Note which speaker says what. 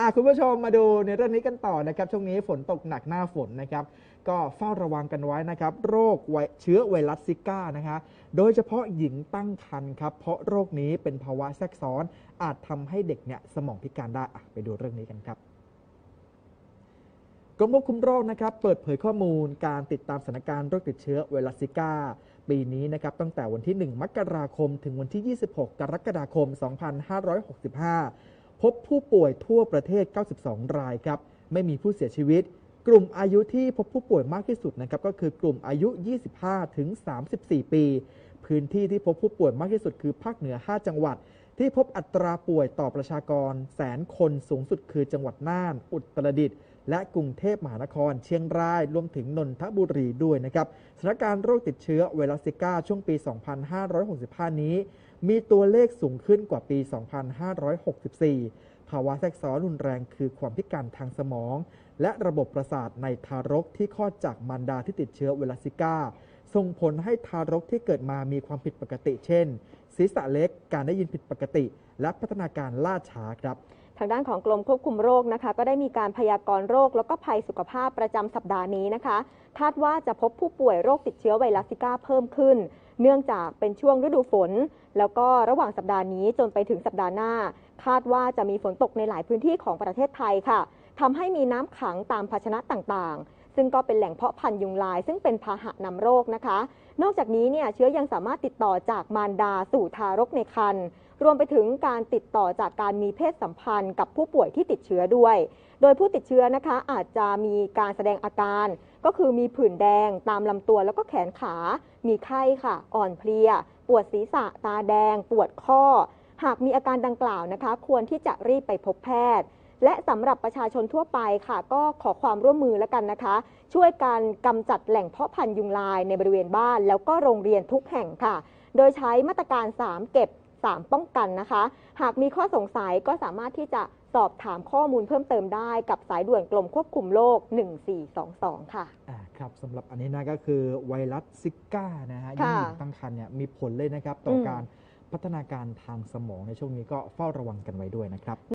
Speaker 1: อะคุณผู้ชมมาดูในเรื่องนี้กันต่อนะครับ ช่วงนี้ฝนตกหนักหน้าฝนนะครับ ก็เฝ้าระวังกันไว้นะครับ โรคไวเชื้อไวรัสซิก้านะคะ โดยเฉพาะหญิงตั้งครรภ์ครับ เพราะโรคนี้เป็นภาวะแทรกซ้อน อาจทำให้เด็กเนี่ยสมองพิการได้อะไปดูเรื่องนี้กันครับ กรมควบคุมโรคนะครับเปิดเผยข้อมูลการติดตามสถานการณ์โรคติดเชื้อไวรัสซิก้า ปีนี้นะครับตั้งแต่วันที่ 1 มกราคม ถึงวันที่ 26 กรกฎาคม 2565 พบผู้ป่วยทั่วประเทศ 92 รายครับ ไม่มีผู้เสียชีวิต กลุ่มอายุที่พบผู้ป่วยมากที่สุดนะครับก็คือกลุ่มอายุ 25 ถึง 34 ปี พื้นที่ที่พบผู้ป่วยมากที่สุดคือภาคเหนือ 5 จังหวัด ที่พบอัตราป่วยต่อประชากร แสนคนสูงสุดคือจังหวัดน่าน อุตรดิตถ์และกรุงเทพมหานคร เชียงราย รวมถึงนนทบุรีด้วยนะครับ สถานการณ์โรคติดเชื้อไวรัสซิก้าช่วงปี 2565 นี้ มีตัวเลขสูงขึ้นกว่าปี 2564 ภาวะแทรกซ้อนรุนแรงคือความพิการทางสมอง และระบบประสาทในทารกที่คลอดจากมารดาที่ติดเชื้อไวรัสซิก้า ส่งผลให้ทารกที่เกิดมามีความผิดปกติ เช่น ศีรษะเล็ก การได้ยินผิดปกติ และพัฒนาการล่าช้าครับ
Speaker 2: ทางด้านของกรมควบคุมโรคนะคะ ก็ได้มีการพยากรณ์โรค แล้วก็ภัยสุขภาพประจำสัปดาห์นี้นะคะ คาดว่าจะพบผู้ป่วยโรคติดเชื้อไวรัสซิก้าเพิ่มขึ้น เนื่องจากเป็นช่วงฤดูฝน แล้วก็ระหว่างสัปดาห์นี้จนไปถึงสัปดาห์หน้า คาดว่าจะมีฝนตกในหลายพื้นที่ของประเทศไทยค่ะทำให้มีน้ำขังตามภาชนะต่างๆ ซึ่งก็เป็นแหล่งเพาะพันธุ์ยุงลาย ซึ่งเป็นพาหะนำโรคนะคะ นอกจากนี้เนี่ยเชื้อยังสามารถติดต่อจากมารดาสู่ทารกในครรภ์รวมไปถึงการติดต่อจากการมีเพศสัมพันธ์กับผู้ป่วยที่ติดเชื้อด้วย โดยผู้ติดเชื้อนะคะอาจจะมีการแสดงอาการ ก็คือมีผื่นแดงตามลำตัวแล้วก็แขนขา มีไข้ค่ะ อ่อนเพลีย ปวดศีรษะ ตาแดง ปวดข้อ หากมีอาการดังกล่าวนะคะ ควรที่จะรีบไปพบแพทย์ และสำหรับประชาชนทั่วไปค่ะ ก็ขอความร่วมมือแล้วกันนะคะ ช่วยการกำจัดแหล่งเพาะพันธุ์ยุงลายในบริเวณบ้าน แล้วก็โรงเรียนทุกแห่งค่ะ โดยใช้มาตรการ 3 เก็บ 3 ป้องกันนะคะ หากมีข้อสงสัยก็สามารถที่จะสอบถามข้อมูลเพิ่มเติมได้กับสายด่วนกรมควบคุมโรค 1422 ค่ะ
Speaker 1: อ่าครับสำหรับอันนี้นะก็คือไวรัสซิก้านะฮะ
Speaker 2: ค่ะ
Speaker 1: ยิ่งหญิงตั้งครรภ์เนี่ยมีผลเลยนะครับต่ออ
Speaker 2: ม
Speaker 1: การพัฒนาการทางสมองในช่วงนี้ก็เฝ้าระวังกันไว้ด้วยนะครับ